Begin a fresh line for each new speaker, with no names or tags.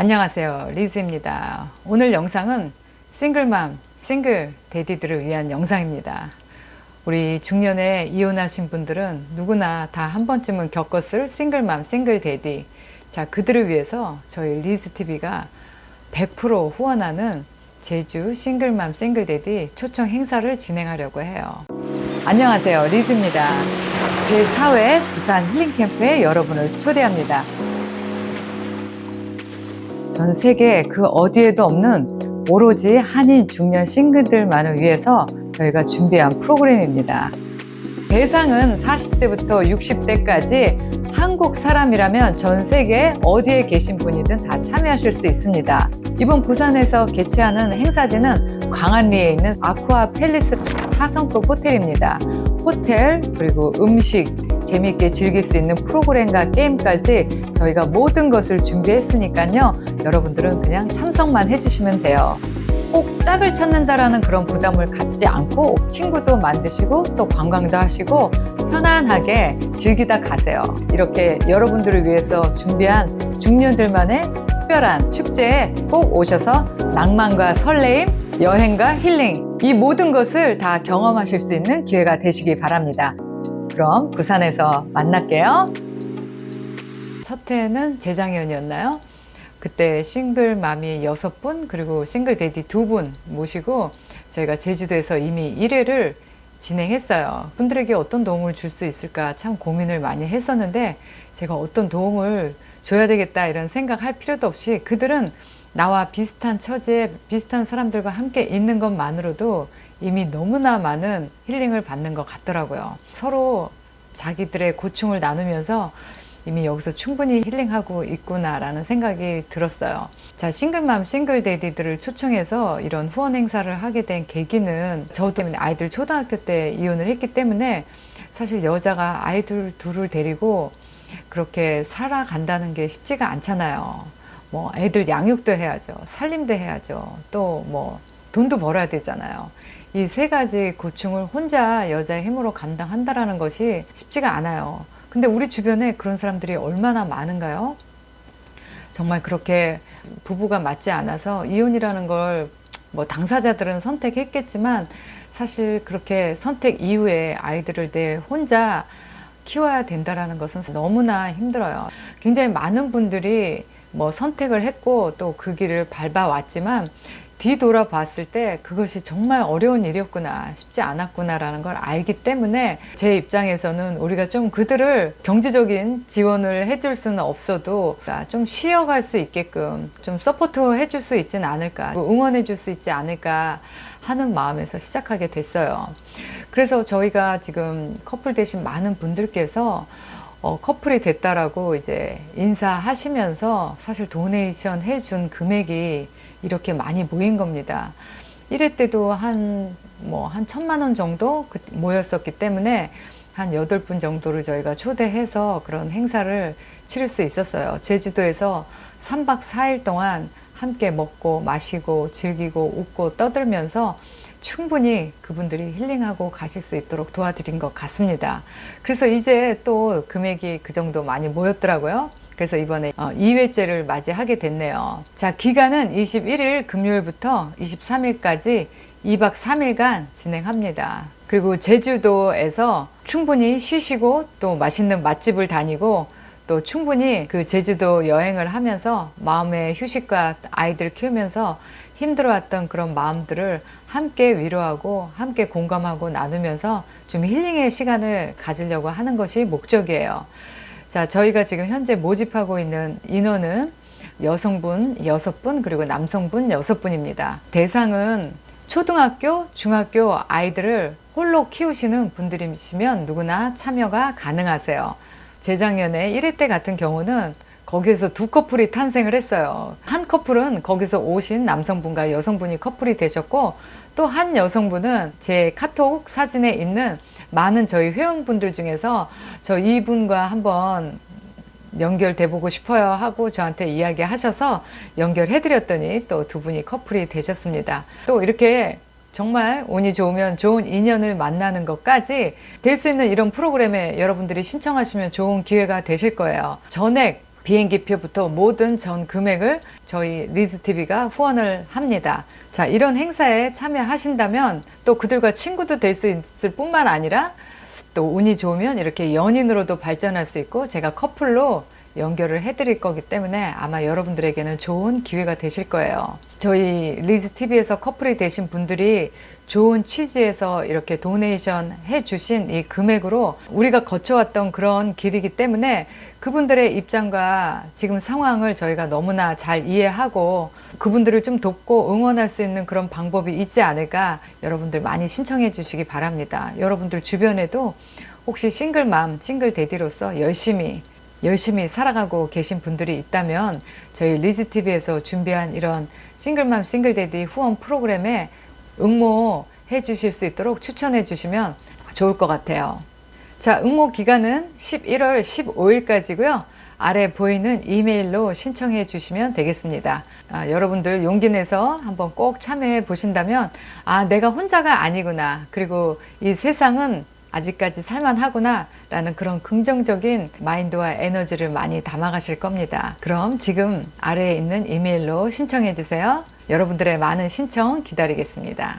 안녕하세요. 리즈입니다. 오늘 영상은 싱글맘, 싱글 데디들을 위한 영상입니다. 우리 중년에 이혼하신 분들은 누구나 다 한 번쯤은 겪었을 싱글맘, 싱글 데디. 자, 그들을 위해서 저희 리즈TV가 100% 후원하는 제주 싱글맘, 싱글 데디 초청 행사를 진행하려고 해요. 안녕하세요. 리즈입니다. 제4회 부산 힐링 캠프에 여러분을 초대합니다. 전 세계 그 어디에도 없는 오로지 한인 중년 싱글들만을 위해서 저희가 준비한 프로그램입니다. 대상은 40대부터 60대까지 한국 사람이라면 전 세계 어디에 계신 분이든 다 참여하실 수 있습니다. 이번 부산에서 개최하는 행사지는 광안리에 있는 아쿠아 팰리스 4성급 호텔입니다. 호텔, 그리고 음식, 재밌게 즐길 수 있는 프로그램과 게임까지 저희가 모든 것을 준비했으니까요. 여러분들은 그냥 참석만 해주시면 돼요. 꼭 짝을 찾는다라는 그런 부담을 갖지 않고 친구도 만드시고 또 관광도 하시고 편안하게 즐기다 가세요. 이렇게 여러분들을 위해서 준비한 중년들만의 특별한 축제에 꼭 오셔서 낭만과 설레임, 여행과 힐링 이 모든 것을 다 경험하실 수 있는 기회가 되시기 바랍니다. 그럼 부산에서 만날게요. 첫 해는 재작년이었나요? 그때 싱글 맘이 여섯 분 그리고 싱글 데디 두 분 모시고 저희가 제주도에서 이미 1회를 진행했어요. 분들에게 어떤 도움을 줄 수 있을까 참 고민을 많이 했었는데 제가 어떤 도움을 줘야 되겠다 이런 생각할 필요도 없이 그들은 나와 비슷한 처지에 비슷한 사람들과 함께 있는 것만으로도 이미 너무나 많은 힐링을 받는 것 같더라고요. 서로 자기들의 고충을 나누면서 이미 여기서 충분히 힐링하고 있구나라는 생각이 들었어요. 자, 싱글맘, 싱글데디들을 초청해서 이런 후원 행사를 하게 된 계기는 저도 아이들 초등학교 때 이혼을 했기 때문에 사실 여자가 아이들 둘을 데리고 그렇게 살아간다는 게 쉽지가 않잖아요. 뭐 애들 양육도 해야죠. 살림도 해야죠. 또 뭐 돈도 벌어야 되잖아요. 이 세 가지 고충을 혼자 여자의 힘으로 감당한다라는 것이 쉽지가 않아요. 근데 우리 주변에 그런 사람들이 얼마나 많은가요? 정말 그렇게 부부가 맞지 않아서 이혼이라는 걸 뭐 당사자들은 선택했겠지만 사실 그렇게 선택 이후에 아이들을 내 혼자 키워야 된다라는 것은 너무나 힘들어요. 굉장히 많은 분들이 뭐 선택을 했고 또 그 길을 밟아왔지만 뒤돌아 봤을 때 그것이 정말 어려운 일이었구나, 쉽지 않았구나라는 걸 알기 때문에 제 입장에서는 우리가 좀 그들을 경제적인 지원을 해줄 수는 없어도 좀 쉬어갈 수 있게끔 좀 서포트 해줄 수 있지는 않을까, 응원해 줄 수 있지 않을까 하는 마음에서 시작하게 됐어요. 그래서 저희가 지금 커플 되신 많은 분들께서 어, 커플이 됐다라고 이제 인사하시면서 사실 도네이션 해준 금액이 이렇게 많이 모인 겁니다. 1회 때도 한, 뭐, 한 천만 원 정도 그- 모였었기 때문에 한 8분 정도를 저희가 초대해서 그런 행사를 치를 수 있었어요. 제주도에서 3박 4일 동안 함께 먹고 마시고 즐기고 웃고 떠들면서 충분히 그분들이 힐링하고 가실 수 있도록 도와드린 것 같습니다. 그래서 이제 또 금액이 그 정도 많이 모였더라고요. 그래서 이번에 2회째를 맞이하게 됐네요. 자, 기간은 21일 금요일부터 23일까지 2박 3일간 진행합니다. 그리고 제주도에서 충분히 쉬시고 또 맛있는 맛집을 다니고 또 충분히 그 제주도 여행을 하면서 마음의 휴식과 아이들 키우면서 힘들어왔던 그런 마음들을 함께 위로하고 함께 공감하고 나누면서 좀 힐링의 시간을 가지려고 하는 것이 목적이에요. 자, 저희가 지금 현재 모집하고 있는 인원은 여성분 6분 그리고 남성분 6분입니다. 대상은 초등학교, 중학교 아이들을 홀로 키우시는 분들이시면 누구나 참여가 가능하세요. 재작년에 1회 때 같은 경우는 거기에서 두 커플이 탄생을 했어요. 한 커플은 거기서 오신 남성분과 여성분이 커플이 되셨고 또 한 여성분은 제 카톡 사진에 있는 많은 저희 회원분들 중에서 저 이분과 한번 연결돼 보고 싶어요 하고 저한테 이야기 하셔서 연결해 드렸더니 또 두 분이 커플이 되셨습니다. 또 이렇게 정말 운이 좋으면 좋은 인연을 만나는 것까지 될 수 있는 이런 프로그램에 여러분들이 신청하시면 좋은 기회가 되실 거예요. 전액 비행기표부터 모든 전 금액을 저희 리즈TV가 후원을 합니다. 자, 이런 행사에 참여하신다면 또 그들과 친구도 될 수 있을 뿐만 아니라 또 운이 좋으면 이렇게 연인으로도 발전할 수 있고 제가 커플로 연결을 해드릴 거기 때문에 아마 여러분들에게는 좋은 기회가 되실 거예요. 저희 리즈 TV에서 커플이 되신 분들이 좋은 취지에서 이렇게 도네이션 해주신 이 금액으로 우리가 거쳐왔던 그런 길이기 때문에 그분들의 입장과 지금 상황을 저희가 너무나 잘 이해하고 그분들을 좀 돕고 응원할 수 있는 그런 방법이 있지 않을까 여러분들 많이 신청해 주시기 바랍니다. 여러분들 주변에도 혹시 싱글맘, 싱글 데디로서 열심히 열심히 살아가고 계신 분들이 있다면 저희 리즈TV에서 준비한 이런 싱글맘 싱글데디 후원 프로그램에 응모해 주실 수 있도록 추천해 주시면 좋을 것 같아요. 자, 응모 기간은 11월 15일까지고요. 아래 보이는 이메일로 신청해 주시면 되겠습니다. 아, 여러분들 용기 내서 한번 꼭 참여해 보신다면, 아, 내가 혼자가 아니구나. 그리고 이 세상은 아직까지 살만하구나. 라는 그런 긍정적인 마인드와 에너지를 많이 담아가실 겁니다. 그럼 지금 아래에 있는 이메일로 신청해 주세요. 여러분들의 많은 신청 기다리겠습니다.